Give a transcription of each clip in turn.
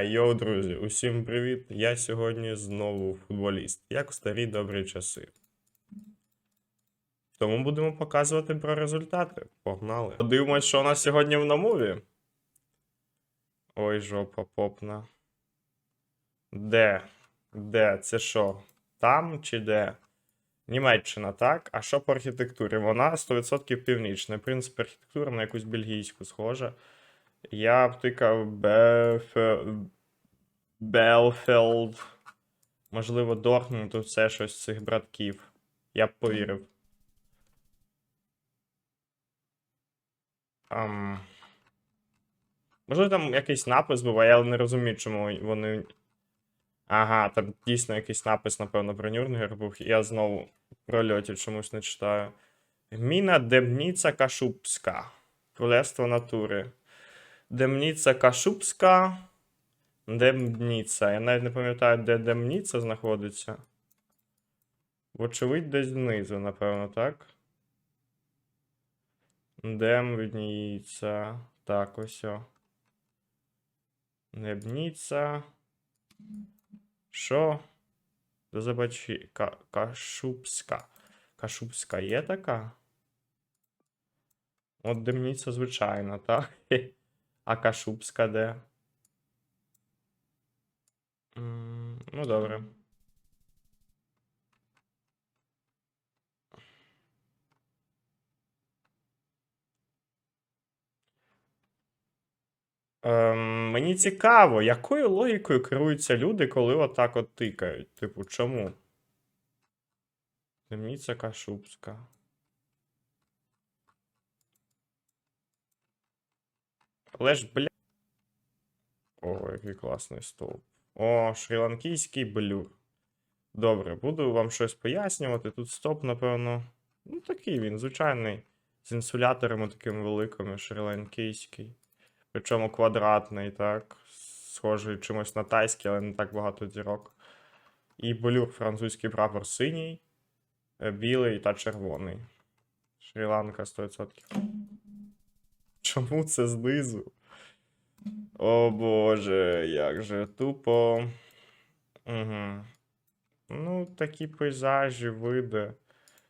Йоу, друзі, усім привіт! Я сьогодні знову футболіст, як в старі добрі часи. Тому будемо показувати про результати. Погнали. Подивимось, що у нас сьогодні в намові. Ой, жопа попна. Де? Де? Це що? Там чи де? Німеччина, так? А що по архітектурі? Вона 100% північна. В принципі, архітектура на якусь бельгійську схожа. Я б тикав Бефе... Белфелд. Можливо, Дортмунд, тут все щось з цих братків. Я б повірив. Ам... Можливо, там якийсь напис був, а я не розумію, чому вони. Ага, там дійсно якийсь напис, напевно, про Нюрнберг був. Я знову в прольоті чомусь не читаю. Гміна Демніца Кашубська. Королевство натури. Демніца Кашубська. Демніца. Я навіть не пам'ятаю, де Демніца знаходиться. Вочевидь, десь знизу, напевно, так? Демніца. Так, ось. о. Що? Забачі. Ка... Кашубська. Кашубська є така? От Демніця, звичайно, так? А Кашубська де? Ну, добре. Ем, мені цікаво, якою логікою керуються люди, коли отак от тикають? Типу, чому? Демніця Кашубська. Але ж, бля. О, який класний стовп. О, шрі-ланкійський блюр. Добре, буду вам щось пояснювати. Тут стоп, напевно. Ну, такий він, звичайний. З інсуляторами такими великими, шрі-ланкійський. Причому квадратний, так. Схожий чимось на тайський, але не так багато дірок. І блюр французький прапор синій, е, білий та червоний. Шрі-Ланка 100%. Чому це знизу? О боже, як же тупо. Угу. Ну, такі пейзажі, види.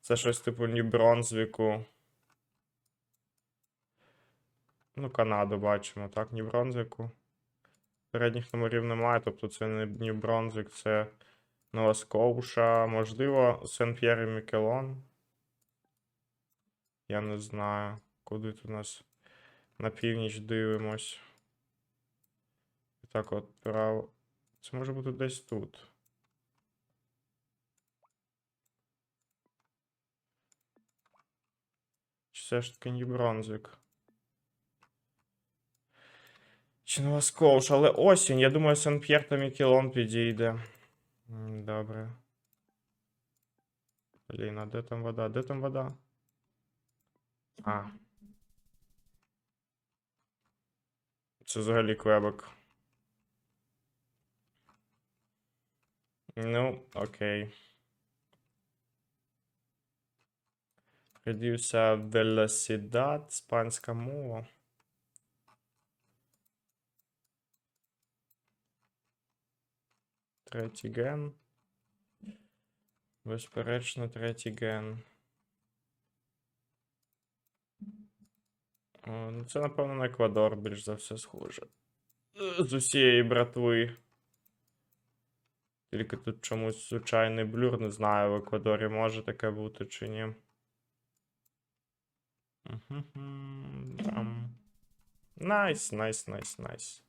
Це щось типу Нью-Бронзвіку. Ну, Канаду бачимо, так, Нью-Бронзвіку. Передніх номерів немає, тобто це не Нью-Бронзвік, це Нова Скоуша, можливо, Сен-П'єр і Мікелон. Я не знаю, куди тут у нас на північ дивимось. І так от право. Це може бути десь тут. Чи все ж таки Нью-Бронзвік? Чи Нова Скоуш, але осінь. Я думаю, Сен-П'єр та Мікелон підійде. М, Добре. Блін, а де там вода? Де там вода? А. Це взагалі Квебек. Ну, окей. Reduce velocidad, іспанська мова. Третій ген. Безперечно, третій ген. Ну це, напевно, на Еквадор більш за все схоже. Е, З усієї братви. Тільки тут чомусь звичайний блюр, не знаю, в Еквадорі може таке бути чи ні. Найс, найс, найс, найс.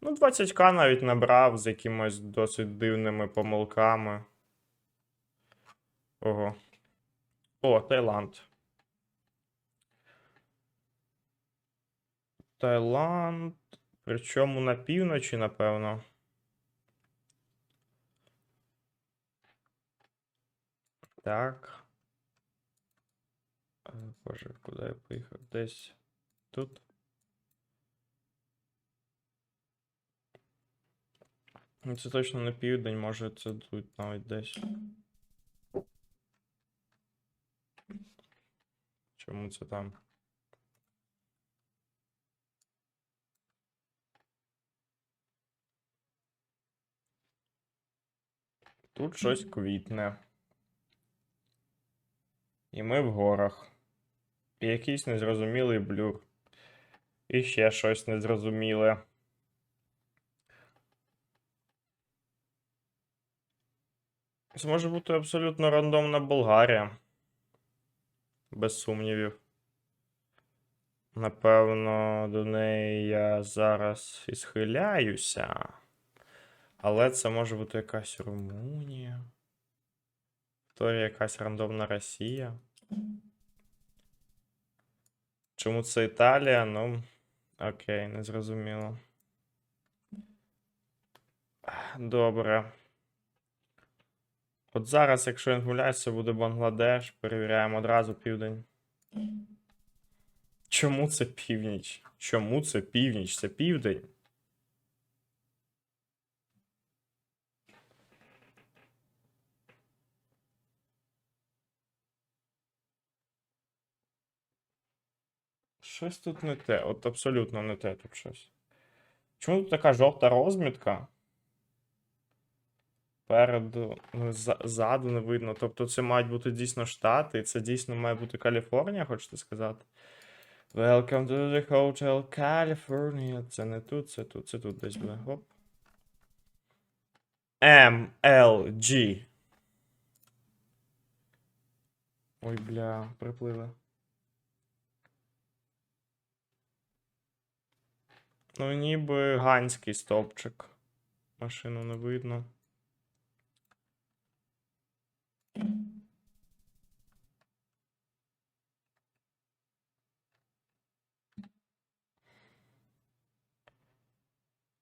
Ну, 20к навіть набрав з якимось досить дивними помилками. Ого. О, Таїланд. Таїланд. Причому на півночі, напевно. Так. Е, Боже, куди я поїхав? Десь тут. Ну, Це точно не південь, може це тут навіть десь. Чому це там? Тут щось квітне. І ми в горах. І якийсь незрозумілий блюр. І ще щось незрозуміле. Це може бути абсолютно рандомна Болгарія. Без сумнівів. Напевно, до неї я зараз і схиляюся. Але це може бути якась Румунія. Вікторія якась рандомна Росія. Чому це Італія? Ну, окей, не зрозуміло. Добре. От зараз, якщо я не помиляюсь, це буде Бангладеш. Перевіряємо одразу південь. Чому це північ? Чому це північ? Це південь. Щось тут не те. От абсолютно не те тут щось. Чому тут така жовта розмітка? Переду, ну, ззаду не видно. Тобто це мають бути дійсно Штати, і це дійсно має бути Каліфорнія, хочете сказати? Welcome to the Hotel California. Це не тут, це тут, це тут десь буде. Гоп. MLG. Ой, бля, припливли. Ну, ніби ганський стовпчик. Машину не видно.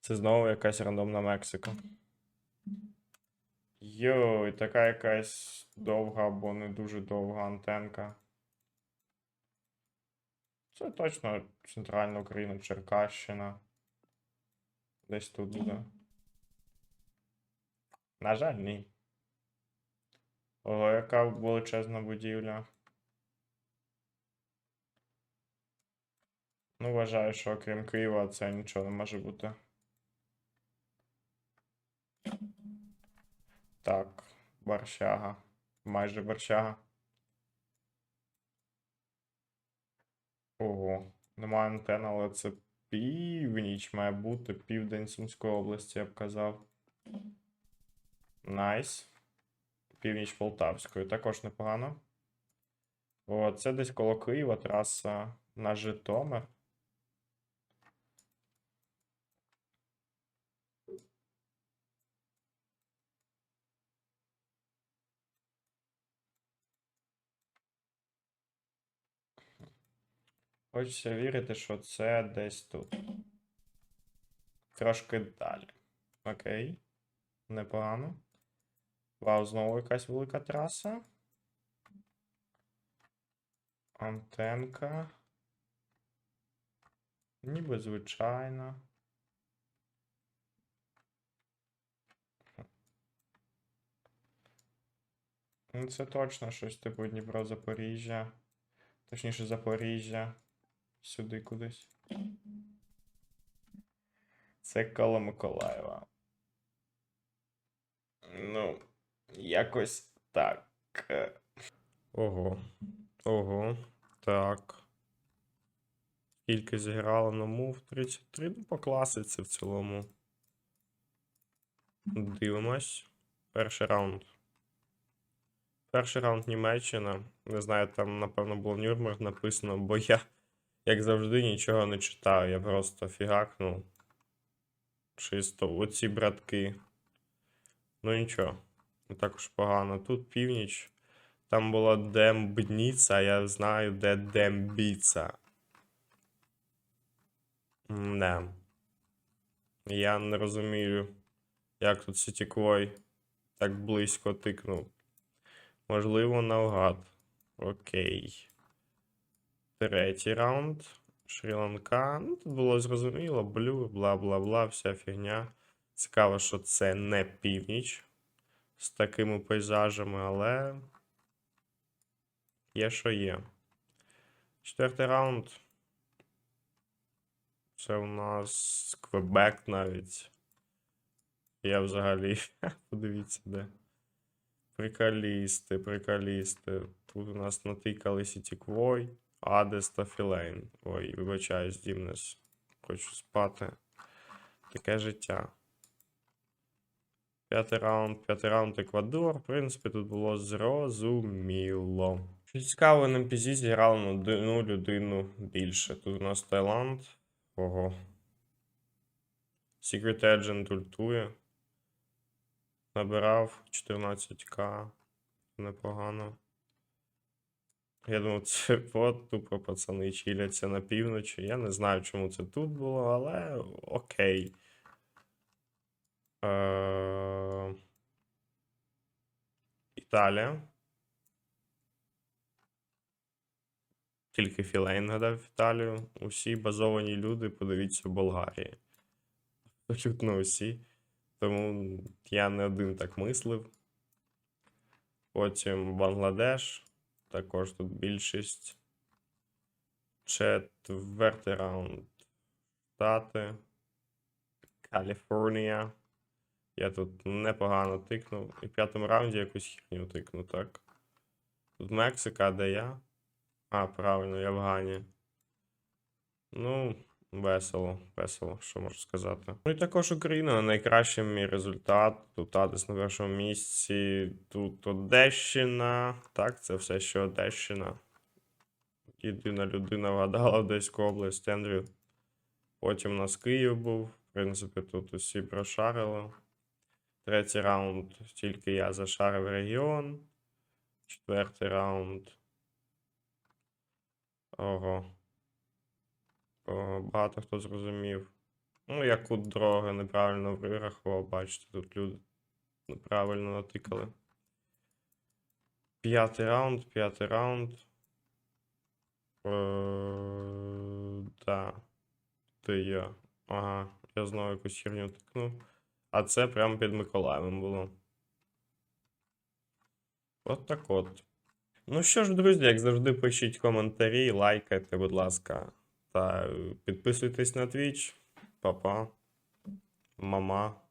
Це знову якась рандомна Мексика. Йой, така якась довга або не дуже довга антенка. Це точно центральна Україна, Черкащина. Десь тут буде. На жаль, ні. Ого, яка величезна будівля. Ну, вважаю, що окрім Києва це нічого не може бути. Так, Барщага. Майже Барщага. Ого, немає антен, але це північ має бути. Південь Сумської області, я б казав. Найс. Північ Полтавської. Також непогано. О, це десь коло Києва, траса на Житомир. Хочеться вірити, що це десь тут. Трошки далі. Окей. Непогано. Вау, знову якась велика траса. Антенка. Ніби звичайна. Ну, це точно щось типу Дніпро Запоріжжя. Точніше, Запоріжжя. Сюди кудись. Це коло Миколаєва. Ну, якось так. Ого. Ого. Так. Скільки зіграло на мув? 33. Ну, по класиці в цілому. Дивимось. Перший раунд. Перший раунд Німеччина. Не знаю, там, напевно, було Нюрнберг написано, бо я, як завжди, нічого не читаю. Я просто фігакнув. Чисто оці братки. Ну нічого. Не так погано. Тут північ. Там була Дембніца, а я знаю, де Дембіца. Не. Я не розумію, як тут Сітіквой так близько тикнув. Можливо, наугад. Окей. Третій раунд. Шрі-Ланка. Ну, тут було зрозуміло. Блю, бла бла бла, вся фігня. Цікаво, що це не північ з такими пейзажами, але є, що є. Четвертий раунд. Це у нас Квебек навіть. Я взагалі. Подивіться, де. Приколісти, приколісти. Тут у нас натикалися тіквой, Адес та Філейн. Ой, вибачаюсь, Дімнес. Хочу спати. Таке життя. П'ятий раунд, п'ятий раунд Еквадор. В принципі, тут було зрозуміло. Що цікаво, на NPC зіграли на одну людину більше. Тут у нас Таїланд. Ого. Secret Agent ультує. Набирав 14к. Непогано. Я думав, це от тупо пацани чиляться на півночі. Я не знаю, чому це тут було, але окей. Е... Італія. Тільки Філейн гадав Італію. Усі базовані люди, подивіться в Болгарії. Абсолютно усі. Тому я не один так мислив. Потім Бангладеш. Також тут більшість. Четвертий раунд. Штати. Каліфорнія. Я тут непогано тикнув. І в п'ятому раунді якусь херню тикну, так. Тут Мексика, де я? А, правильно, я в Гані. Ну, весело, весело, що можу сказати. Ну і також Україна найкращий мій результат. Тут Адес на першому місці. Тут Одещина. Так, це все ще Одещина. Єдина людина вгадала Одеську область Ендрю. Потім у нас Київ був. В принципі, тут усі прошарили. Третій раунд тільки я зашарив регіон. Четвертий раунд. Ого. Ого, багато хто зрозумів. Ну, я кут дороги неправильно вирахував, бачите, тут люди неправильно натикали. П'ятий раунд, п'ятий раунд. Е, да. Ти я. Ага, я знову якусь херню тикнув. А це прямо під Миколаєвом було. От так от. Ну що ж, друзі, як завжди, пишіть коментарі, лайкайте, будь ласка. Та е, підписуйтесь на Twitch. Па-па. Мама.